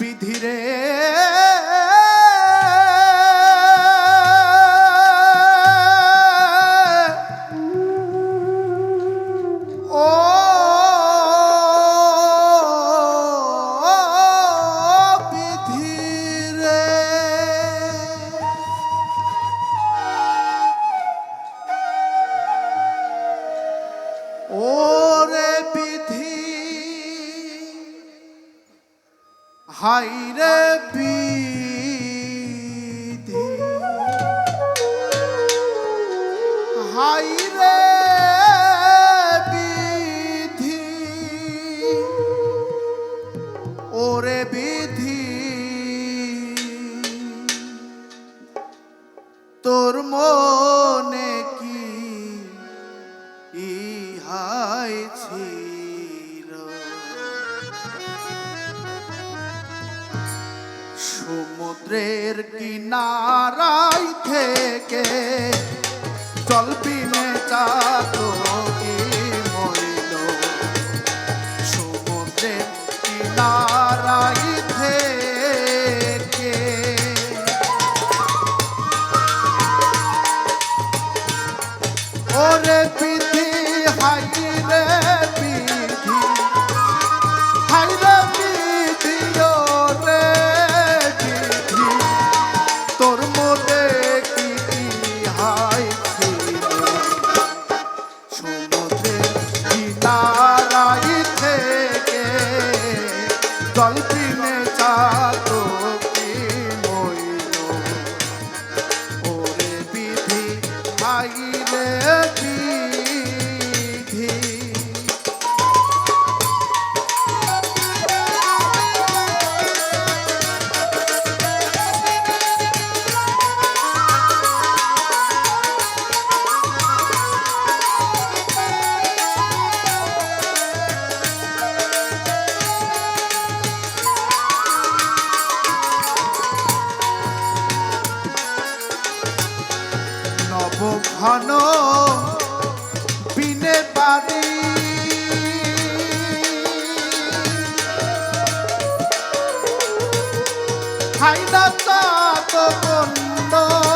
বিধিরে হাইরে বিধি হাইরে বিধি ওরে বিধি সমুদ্রের কিনারাই থেকে। চলবি নে চাঁদ জল কিনে চা খাইদা তো বন্ধ।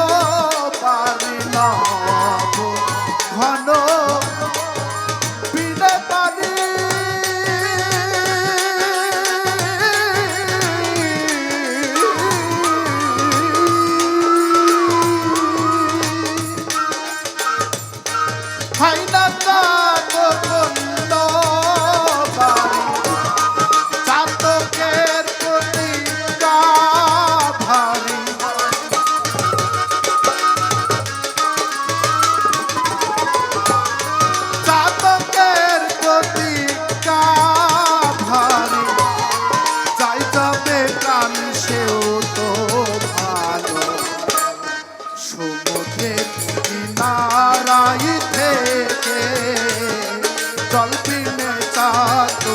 জল পিনে চাঁদ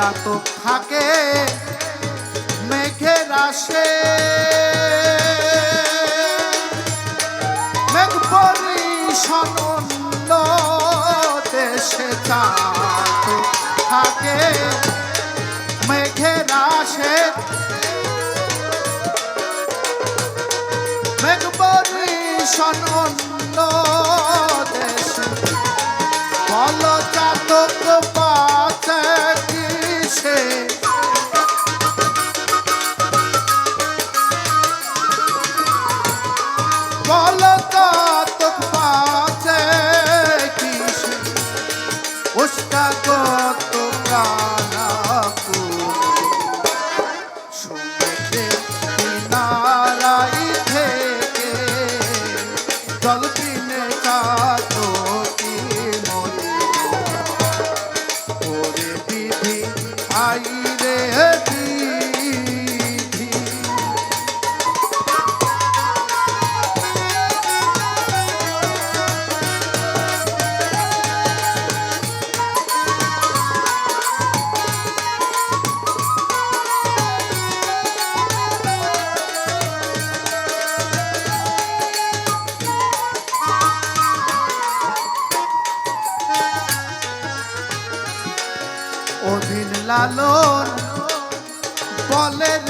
চাতক থাকে মেঘের আসে। মেঘ পরিষণ দেশে থাকে মেঘের আসে। মেঘ পরিষণ লালন বলে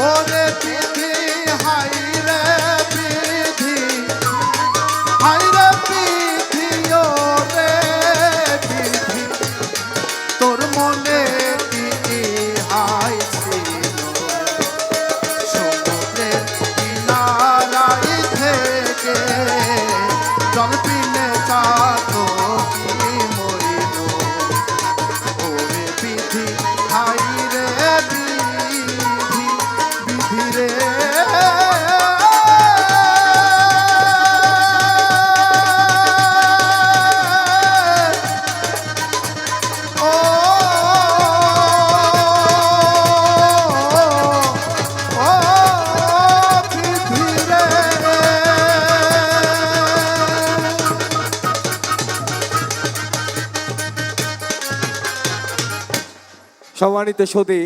ওরে পৃথিবী সম্মানিত সতী